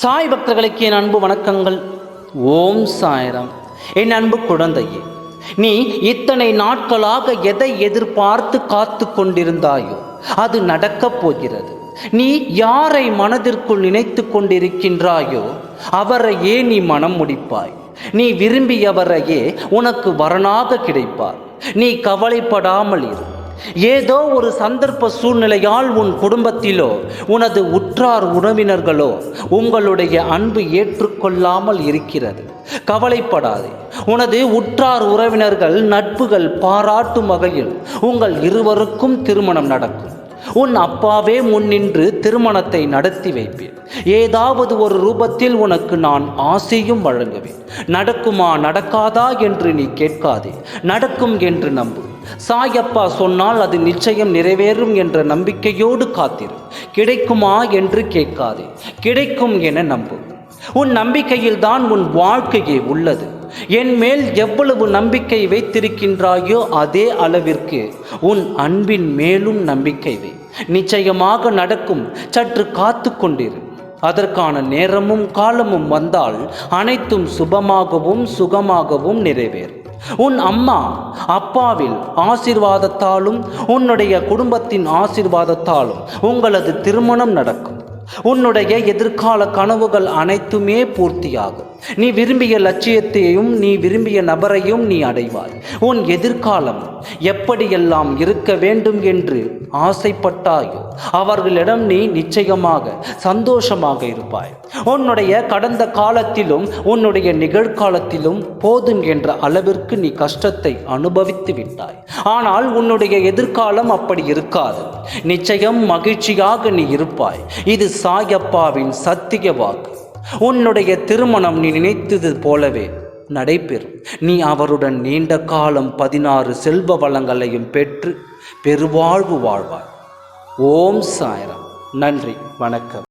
சாய் பக்தர்களுக்கு என் அன்பு வணக்கங்கள். ஓம் சாய்ராம். என் அன்பு குழந்தையே நீ இத்தனை நாட்களாக எதை எதிர்பார்த்து காத்து கொண்டிருந்தாயோ அது நடக்கப் போகிறது. நீ யாரை மனதிற்குள் நினைத்து கொண்டிருக்கின்றாயோ அவரையே நீ மனம் முடிப்பாய். நீ விரும்பியவரையே உனக்கு வரனாக கிடைப்பார். நீ கவலைப்படாமல் இரு. ஏதோ ஒரு சந்தர்ப்ப சூழ்நிலையால் உன் குடும்பத்திலோ உனது உற்றார் உறவினர்களோ உங்களுடைய அன்பு ஏற்றுக்கொள்ளாமல் இருக்கிறது. கவலைப்படாதே. உனது உற்றார் உறவினர்கள் நட்புகள் பாராட்டும் வகையில் உங்கள் இருவருக்கும் திருமணம் நடக்கும். உன் அப்பாவே முன்னின்று திருமணத்தை நடத்தி வைப்பேன். ஏதாவது ஒரு ரூபத்தில் உனக்கு நான் ஆசையும் வழங்குவேன். நடக்குமா நடக்காதா என்று நீ கேட்காதே. நடக்கும் என்று நம்பு. சாயப்பா சொன்னால் அது நிச்சயம் நிறைவேறும் என்ற நம்பிக்கையோடு காத்திரு. கிடைக்குமா என்று கேட்காதே. கிடைக்கும் என நம்பு. உன் நம்பிக்கையில் தான் உன் வாழ்க்கையே உள்ளது. என் மேல் எவ்வளவு நம்பிக்கை வைத்திருக்கின்றாயோ அதே அளவிற்கு உன் அன்பின் மேலும் நம்பிக்கை வை. நிச்சயமாக நடக்கும். சற்று காத்து கொண்டிரு. அதற்கான நேரமும் காலமும் வந்தால் அனைத்தும் சுபமாகவும் சுகமாகவும் நிறைவேறும். உன் அம்மா அப்பாவில் ஆசீர்வாதத்தாலும் உன்னுடைய குடும்பத்தின் ஆசிர்வாதத்தாலும் உங்களது திருமணம் நடக்கும். உன்னுடைய எதிர்கால கனவுகள் அனைத்துமே பூர்த்தியாகும். நீ விரும்பிய லட்சியத்தையும் நீ விரும்பிய நபரையும் நீ அடைவாய். உன் எதிர்காலம் எப்படியெல்லாம் இருக்க வேண்டும் என்று ஆசைப்பட்டாயோ அவர்களிடம் நீ நிச்சயமாக சந்தோஷமாக இருப்பாய். உன்னுடைய கடந்த காலத்திலும் உன்னுடைய நிகழ்காலத்திலும் போதும் என்ற அளவிற்கு நீ கஷ்டத்தை அனுபவித்து விட்டாய். ஆனால் உன்னுடைய எதிர்காலம் அப்படி இருக்காது. நிச்சயம் மகிழ்ச்சியாக நீ இருப்பாய். இது சாயப்பாவின் சத்திய வாக்கு. உன்னுடைய திருமணம் நீ நினைத்தது போலவே நடைபெறும். நீ அவருடன் நீண்ட காலம் பதினாறு செல்வ வளங்களையும் பெற்று பெருவாழ்வு வாழ்வாய். ஓம் சாயரம். நன்றி. வணக்கம்.